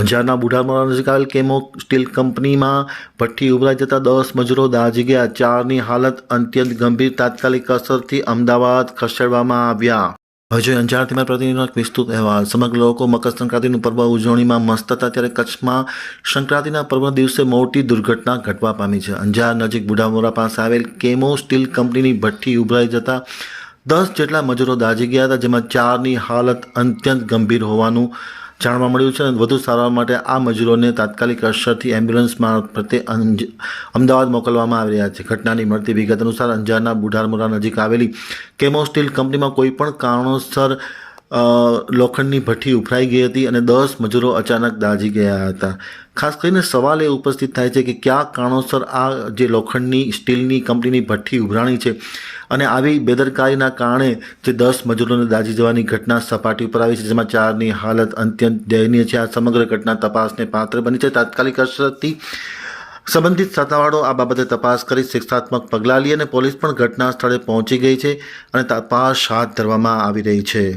અંજારના બુઢામોરા નજીક આવેલ કેમો સ્ટીલ કંપનીમાં ભઠ્ઠી ઉભરાઈ જતા દસ મજૂરો દાજી ગયા. ચારની હાલત અત્યંત ગંભીર. તાત્કાલિક અસરથી અમદાવાદ ખસેડવામાં આવ્યા. હજુ અંજારથી મારા પ્રતિનિધિનો એક વિસ્તૃત અહેવાલ. સમગ્ર લોકો મકર સંક્રાંતિનું પર્વ ઉજવણીમાં મસ્ત હતા ત્યારે કચ્છમાં સંક્રાંતિના પર્વના દિવસે મોટી દુર્ઘટના ઘટવા પામી છે. અંજાર નજીક બુઢામોરા પાસે આવેલ કેમો સ્ટીલ કંપનીની ભઠ્ઠી ઉભરાઈ જતા દસ જેટલા મજૂરો દાઝી ગયા હતા, જેમાં ચારની હાલત અત્યંત ગંભીર હોવાનું જાણવા મળ્યું છે અને વધુ સારવાર માટે આ મજૂરોને તાત્કાલિક અસરથી એમ્બ્યુલન્સ મારફતે અમદાવાદ મોકલવામાં આવી રહ્યા છે. ઘટનાની મળતી વિગત અનુસાર અંજારના બુઢારમુરા નજીક આવેલી કેમો સ્ટીલ કંપનીમાં કોઈપણ કારણોસર લોખંડની ભઠ્ઠી ઉભરાઈ ગઈ હતી અને દસ મજૂરો અચાનક દાઝી ગયા હતા. ખાસ કરીને સવાલ એ ઉપસ્થિત થાય છે કે કયા કારણોસર આ જે લોખંડની, સ્ટીલની કંપનીની ભઠ્ઠી ઉભરાણી છે અને આવી બેદરકારીના કારણે જે દસ મજૂરોને દાઝી જવાની ઘટના સપાટી ઉપર આવી છે, જેમાં ચારની હાલત અત્યંત દયનીય છે. આ સમગ્ર ઘટના તપાસને પાત્ર બની છે. તાત્કાલિક અસરથી સંબંધિત સત્તાવાળો આ બાબતે તપાસ કરી શિક્ષાત્મક પગલાં લી અને પોલીસ પણ ઘટના સ્થળે પહોંચી ગઈ છે અને તપાસ હાથ ધરવામાં આવી રહી છે.